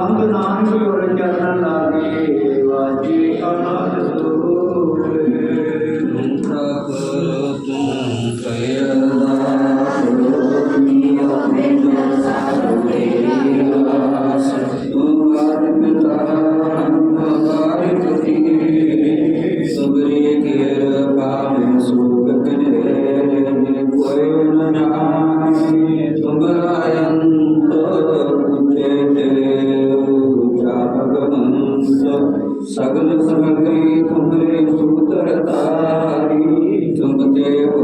नाम नाम की ओर चलना लागे वाजी अनाथ सगल समग्री तुम्हारे सुतरतारी तुम ते हो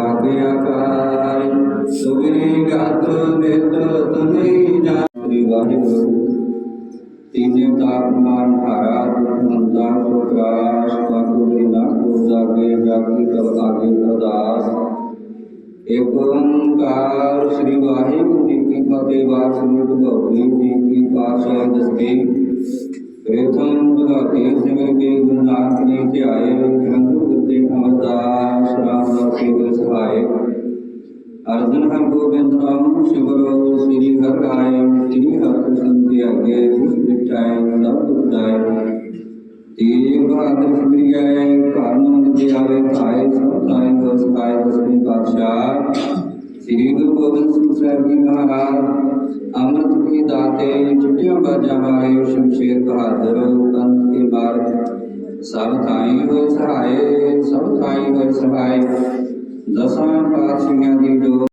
आज्ञाकार सुगरी गात देत तुम्हें जानी वाहिगुरु तीन तापमान हरात मंदार प्रकाश पाकु बिना को जागे जाकी कब आगे प्रदास एक ओंकार श्री वाहिगुरु जी की फतेह तो वासुदेव गौरी जी की पाशान दस्ती अर्जुन हर गोविंद राम शिवरो श्री हर आय श्री हर कृष्ण के आगे दुष्टाय सब दुष्टाय तेरे आदर्श प्रियाय कानून के आवे काय सब काय दस पाशाह श्री गुरु गोविंद सिंह साहब जी महाराज, अमृत की दाते चुटिया बजावाए ਬਹਾਦਰ ਕੰਤ ਕੇ ਮਾਰਗ ਸਭ ਥਾਈ ਹੋਏ ਸਹਾਏ, ਸਭ ਥਾਈ ਹੋਏ ਸਹਾਏ। ਦਸਾਂ ਪਾਤਸ਼ਾਹਾਂ ਦੀ ਜੋ